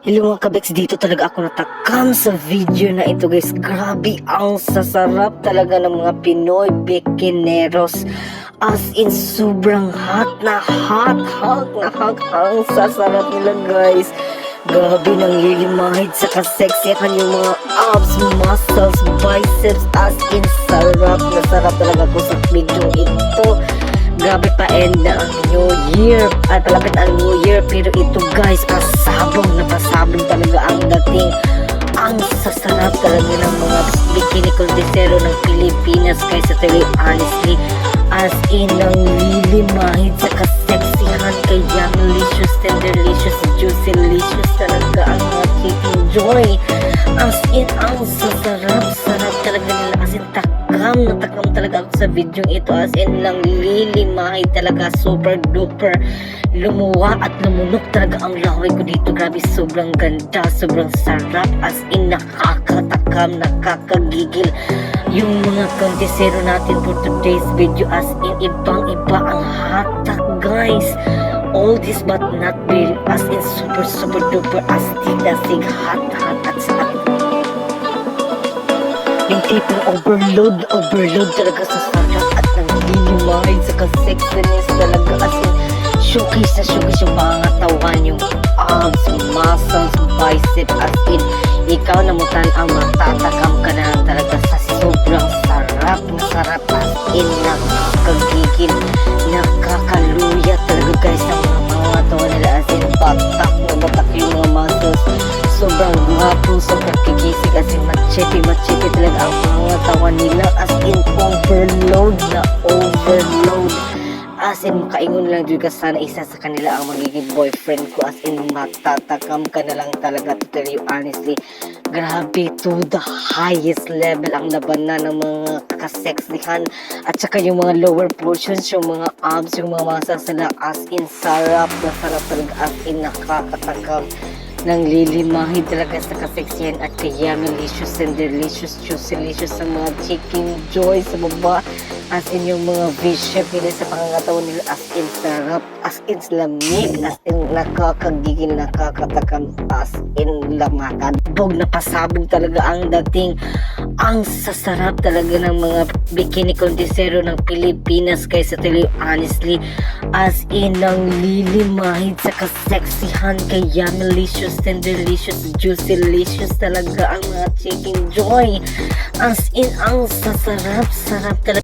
Hello mga kabeks, dito talaga ako natakam sa video na ito guys. Grabe ang sasarap talaga ng mga Pinoy Bekineros. As in, sobrang hot na hot, hot na hot ang sasarap nila guys. Grabe nang lilimahid sa kaseksihan yung mga abs, muscles, biceps. As in, sarap na sarap talaga ko sa video ito. Grabe pa end na ang New Year. At palapit ang New Year pero ito guys pasabog na pasabog talaga ang dating. Ang sasarap talaga ng mga bikini kondisero ng Pilipinas guys sa tuloy honestly as in ang lilimahid sa kaseksihan. Kay Yumlicious, Tenderlicious, Juicylicious talaga ang mga chicken joy. As in ang sasarap sarap talaga nila. As in na takam talaga ako sa video ito as in lang lilimahid talaga super duper lumuwa at lumunok talaga ang laway ko dito. Grabe sobrang ganda sobrang sarap as in nakakatakam nakakagigil. Yung mga kondisero natin for today's video as in ibang iba ang hatak guys. All this but not real as in super super duper astig astig hot hot at sa yung tipong overload, overload talaga sa sarap at nanglilimahid sa ka-sexiness talaga as in. Showcase na showcase yung mga katawan, yung arms, muscles, bicep as in. Ikaw na mutan ang matatakam ka na talaga sa sobrang sarap na sarap as in. Nakakagigil nakakaluya talaga guys ang mga katawan nila as in. Batak na batak yung mga muscles. Sobrang gwapo, sobrang kigisig as in machete, machete talaga ang mga tawan nila. As in overload na overload. As in makaingon lang juga sana isa sa kanila ang magiging boyfriend ko. As in matatakam ka na lang talaga to tell you honestly. Grabe to the highest level ang labanan ng mga kaseksihan at saka yung mga lower portions yung mga abs yung mga muscles nila. As in sarap na sarap talaga. As in nakakatakam nang lilimahid talaga sa kaseksihan at kaya malicious and delicious, juicylicious sa mga chicken joy sa baba as in yung mga v-shape nila sa pangangatawan nila as in sarap, as in lamig, as in nakakagigil, nakakatakam, as in lamatan. Bog na pasabog talaga ang dating ang sasarap talaga ng mga bikini kondisero ng Pilipinas guys sa tuloy honestly as in ang lilimahid sa kaseksihan kay Yumlicious, Tenderlicious, Juicylicious talaga ang mga chicken joy. As in ang sasarap sarap talaga